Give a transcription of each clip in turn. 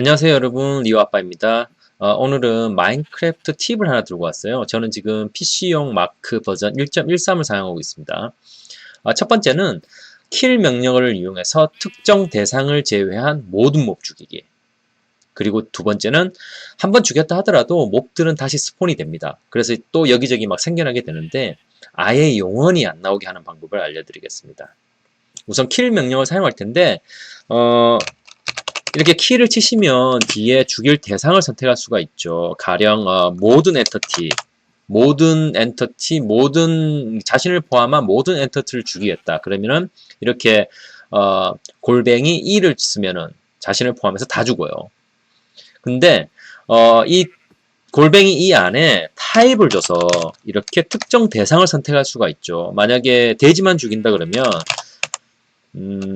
안녕하세요 여러분. 리오 아빠입니다. 어, 오늘은 마인크래프트 팁을 하나 들고 왔어요. 저는 지금 PC용 마크 버전 1.13을 사용하고 있습니다. 어, 첫 번째는 킬 명령어를 이용해서 특정 대상을 제외한 모든 몹 죽이기. 그리고 두 번째는 한 번 죽였다 하더라도 몹들은 다시 스폰이 됩니다. 그래서 또 여기저기 막 생겨나게 되는데 아예 영원히 안 나오게 하는 방법을 알려드리겠습니다. 우선 킬 명령을 사용할 텐데 어, 이렇게 키를 치시면 뒤에 죽일 대상을 선택할 수가 있죠. 가령 어, 모든 엔터티, 모든 엔터티, 모든 자신을 포함한 모든 엔터티를 죽이겠다. 그러면은 이렇게 어, 골뱅이 2를 쓰면은 자신을 포함해서 다 죽어요. 근데 어, 이 골뱅이 이 안에 타입을 줘서 이렇게 특정 대상을 선택할 수가 있죠. 만약에 돼지만 죽인다 그러면 음,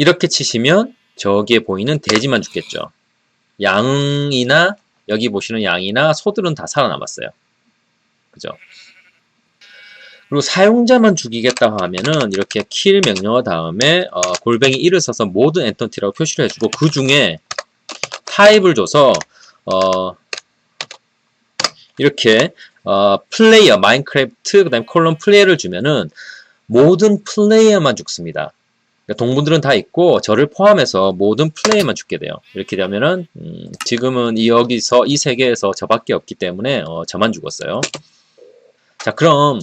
이렇게 치시면 저기에 보이는 돼지만 죽겠죠. 양이나 여기 보시는 양이나 소들은 다 살아남았어요. 그죠? 그리고 사용자만 죽이겠다 하면은 이렇게 킬 명령어 다음에 어, 골뱅이 1을 써서 모든 엔터티라고 표시를 해주고 그 중에 타입을 줘서 어, 이렇게 어, 플레이어 마인크래프트 그 다음 콜론 플레이어를 주면은 모든 플레이어만 죽습니다. 그러니까 동물들은 다 있고 저를 포함해서 모든 플레이만 죽게 돼요. 이렇게 되면은 음, 지금은 이 여기서 이 세계에서 저밖에 없기 때문에 어, 저만 죽었어요. 자 그럼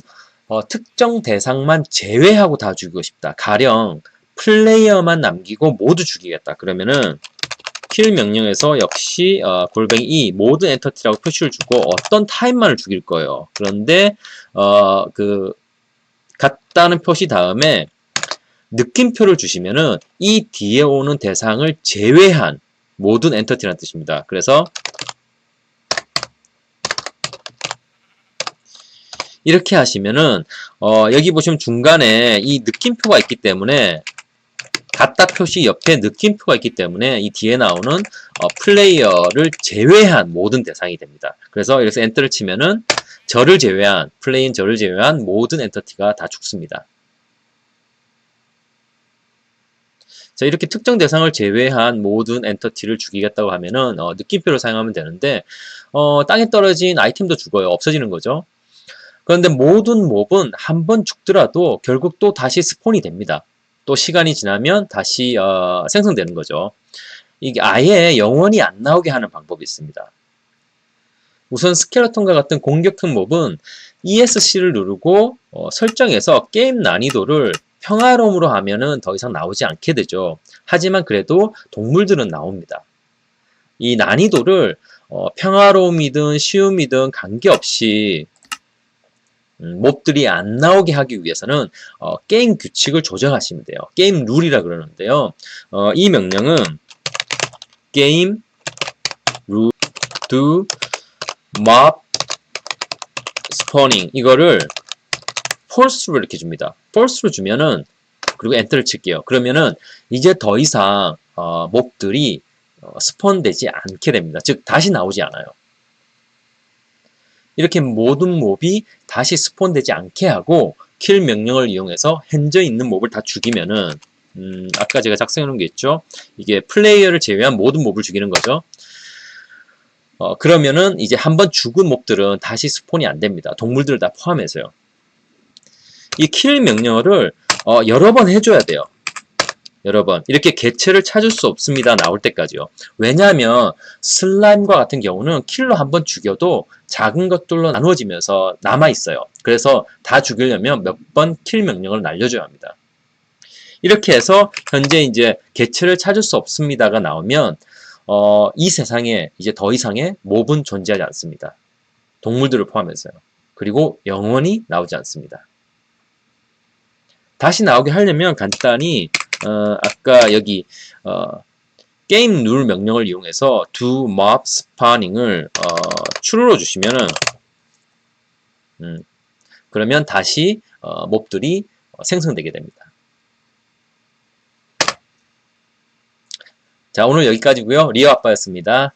어, 특정 대상만 제외하고 다 죽이고 싶다. 가령 플레이어만 남기고 모두 죽이겠다. 그러면은 킬 명령에서 역시 어, 골뱅이 2 모든 엔터티라고 표시를 주고 어떤 타입만을 죽일 거예요. 그런데 어, 그 같다는 표시 다음에 느낌표를 주시면은 이 뒤에 오는 대상을 제외한 모든 엔터티라는 뜻입니다. 그래서 이렇게 하시면은 어 여기 보시면 중간에 이 느낌표가 있기 때문에 같다 표시 옆에 느낌표가 있기 때문에 이 뒤에 나오는 어 플레이어를 제외한 모든 대상이 됩니다. 그래서 여기서 엔터를 치면은 저를 제외한 플레인 저를 제외한 모든 엔터티가 다 죽습니다. 자, 이렇게 특정 대상을 제외한 모든 엔터티를 죽이겠다고 하면은 어, 느낌표를 사용하면 되는데 어, 땅에 떨어진 아이템도 죽어요. 없어지는 거죠. 그런데 모든 몹은 한 번 죽더라도 결국 또 다시 스폰이 됩니다. 또 시간이 지나면 다시 어, 생성되는 거죠. 이게 아예 영원히 안 나오게 하는 방법이 있습니다. 우선 스켈레톤과 같은 공격형 몹은 ESC를 누르고 어, 설정해서 게임 난이도를 평화로움으로 하면은 더 이상 나오지 않게 되죠. 하지만 그래도 동물들은 나옵니다. 이 난이도를 어, 평화로움이든 쉬움이든 관계없이 음, 몹들이 안 나오게 하기 위해서는 어, 게임 규칙을 조정하시면 돼요. 게임 룰이라 그러는데요. 어, 이 명령은 게임 룰 do mob spawning 이거를 false로 이렇게 줍니다. false로 주면은 그리고 엔터를 칠게요. 그러면은 이제 더 이상 어, 몹들이 어, 스폰되지 않게 됩니다. 즉 다시 나오지 않아요. 이렇게 모든 몹이 다시 스폰되지 않게 하고 킬 명령을 이용해서 현재 있는 몹을 다 죽이면은 음, 아까 제가 작성해 놓은 게 있죠. 이게 플레이어를 제외한 모든 몹을 죽이는 거죠. 어, 그러면은 이제 한번 죽은 몹들은 다시 스폰이 안 됩니다. 동물들을 다 포함해서요. 이킬 명령어를 어, 여러 번 해줘야 돼요. 여러 번. 이렇게 개체를 찾을 수 없습니다. 나올 때까지요. 왜냐하면 슬라임과 같은 경우는 킬로 한 번 죽여도 작은 것들로 나누어지면서 남아있어요. 그래서 다 죽이려면 몇 번 킬 명령을 날려줘야 합니다. 이렇게 해서 현재 이제 개체를 찾을 수 없습니다가 나오면 어, 이 세상에 이제 더 이상의 몹은 존재하지 않습니다. 동물들을 포함해서요. 그리고 영원히 나오지 않습니다. 다시 나오게 하려면 간단히 어, 아까 여기 어, 게임 룰 명령을 이용해서 do mob spawning을 어, true로 주시면은 음, 그러면 다시 어, 몹들이 생성되게 됩니다. 자 오늘 여기까지고요. 리어 아빠였습니다.